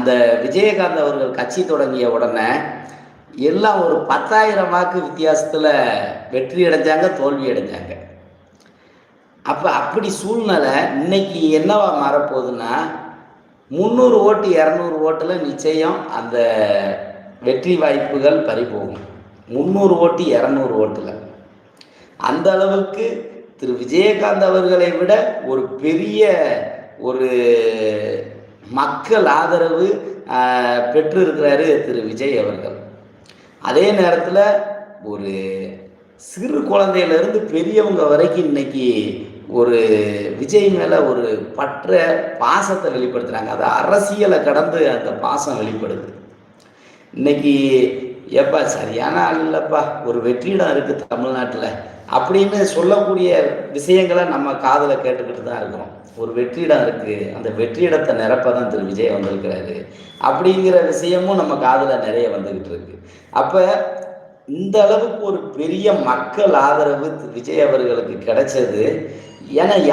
அந்த விஜயகாந்த் அவர்கள் கட்சி தொடங்கிய உடனே எல்லாம் ஒரு பத்தாயிரம் வாக்கு வித்தியாசத்தில் வெற்றி அடைஞ்சாங்க தோல்வி அடைஞ்சாங்க. அப்போ அப்படி சூழ்நிலை இன்னைக்கு என்னவா மாறப்போகுதுன்னா முந்நூறு ஓட்டு இரநூறு ஓட்டில் நிச்சயம் அந்த வெற்றி வாய்ப்புகள் பறிபோகும். முந்நூறு ஓட்டு இரநூறு ஓட்டில். அந்த அளவுக்கு திரு. விஜயகாந்த் அவர்களை விட ஒரு பெரிய ஒரு மக்கள் ஆதரவு பெற்றிருக்கிறாரு திரு விஜய் அவர்கள். அதே நேரத்தில் ஒரு சிறு குழந்தையிலேருந்து பெரியவங்க வரைக்கும் இன்னைக்கு ஒரு விஜய் மேலே ஒரு பற்ற பாசத்தை வெளிப்படுத்துகிறாங்க அது அரசியலை கடந்து அந்த பாசம் வெளிப்படுது. இன்னைக்கு எப்பா சரியான ஆள் இல்லைப்பா. ஒரு வெற்றிடம் இருக்குது தமிழ்நாட்டில். அப்படின்னு சொல்லக்கூடிய விஷயங்களை நம்ம காதில் கேட்டுக்கிட்டு தான் இருக்கிறோம். ஒரு வெற்றிடம் இருக்குது அந்த வெற்றிடத்தை நிரப்ப தான் திரு. விஜய் வந்திருக்கிறாரு. அப்படிங்கிற விஷயமும் நம்ம காதில் நிறைய வந்துக்கிட்டு இருக்கு. அப்போ இந்த அளவுக்கு ஒரு பெரிய மக்கள் ஆதரவு விஜய் அவர்களுக்கு கிடைச்சது. ஏன்னா